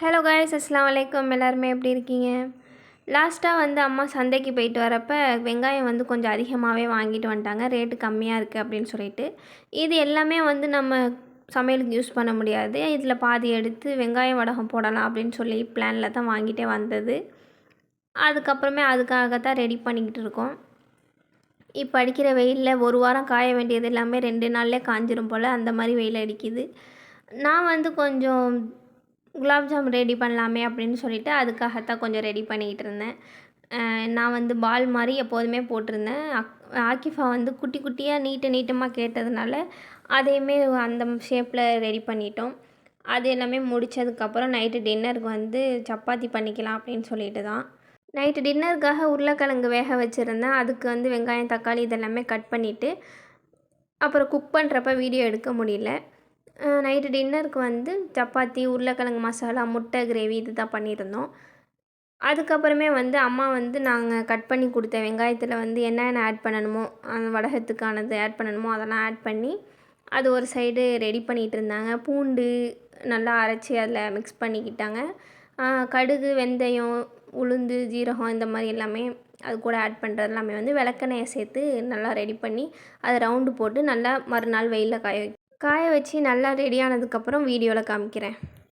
Hello guys அஸ்லாம் வலைக்கம் எல்லாருமே எப்படி இருக்கீங்க? லாஸ்ட்டாக வந்து அம்மா சந்தைக்கு போயிட்டு வரப்போ வெங்காயம் வந்து கொஞ்சம் அதிகமாகவே வாங்கிட்டு வந்துட்டாங்க. ரேட்டு கம்மியாக இருக்குது அப்படின்னு சொல்லிட்டு. இது எல்லாமே வந்து நம்ம சமையலுக்கு யூஸ் பண்ண முடியாது. இதில் பாதி எடுத்து வெங்காயம் வடகம் போடலாம் அப்படின்னு சொல்லி பிளானில் தான் வாங்கிட்டே வந்தது. அதுக்கப்புறமே அதுக்காக தான் ரெடி பண்ணிக்கிட்டு இருக்கோம். இப்போ அடிக்கிற வெயிலில் ஒரு வாரம் காய வேண்டியது எல்லாமே ரெண்டு நாள்லேயே காஞ்சிரும் போல் அந்த மாதிரி வெயில் அடிக்குது. நான் வந்து கொஞ்சம் குலாப் ஜாம் ரெடி பண்ணலாமே அப்படின்னு சொல்லிட்டு அதுக்காகத்தான் கொஞ்சம் ரெடி பண்ணிக்கிட்டு இருந்தேன். நான் வந்து பால் மாதிரி எப்போதுமே போட்டிருந்தேன். அக் ஆக்கிஃபா வந்து குட்டி குட்டியாக நீட்டு நீட்டமாக கேட்டதுனால அதையுமே அந்த ஷேப்பில் ரெடி பண்ணிட்டோம். அது எல்லாமே முடித்ததுக்கப்புறம் நைட்டு டின்னருக்கு வந்து சப்பாத்தி பண்ணிக்கலாம் அப்படின்னு சொல்லிட்டு தான். நைட்டு டின்னருக்காக உருளைக்கிழங்கு வேக வச்சுருந்தேன். அதுக்கு வந்து வெங்காயம் தக்காளி இதெல்லாமே கட் பண்ணிவிட்டு அப்புறம் குக் பண்ணுறப்ப வீடியோ எடுக்க முடியல. நைட்டு டின்னருக்கு வந்து சப்பாத்தி உருளைக்கிழங்கு மசாலா முட்டை கிரேவி இது தான் பண்ணியிருந்தோம். அதுக்கப்புறமே வந்து அம்மா வந்து நாங்கள் கட் பண்ணி கொடுத்த வெங்காயத்தில் வந்து என்னென்ன ஆட் பண்ணணுமோ அந்த வடகத்துக்கானது ஆட் பண்ணணுமோ அதெல்லாம் ஆட் பண்ணி அது ஒரு சைடு ரெடி பண்ணிகிட்டு இருந்தாங்க. பூண்டு நல்லா அரைச்சி அதில் மிக்ஸ் பண்ணிக்கிட்டாங்க. கடுகு வெந்தயம் உளுந்து ஜீரகம் இந்த மாதிரி எல்லாமே அது கூட ஆட் பண்ணுறது எல்லாமே வந்து விளக்கெண்ணெயை சேர்த்து நல்லா ரெடி பண்ணி அதை ரவுண்டு போட்டு நல்லா மறுநாள் வெயிலில் காய காய வச்சு நல்லா ரெடியானதுக்கப்புறம் வீடியோவில் காமிக்கிறேன்.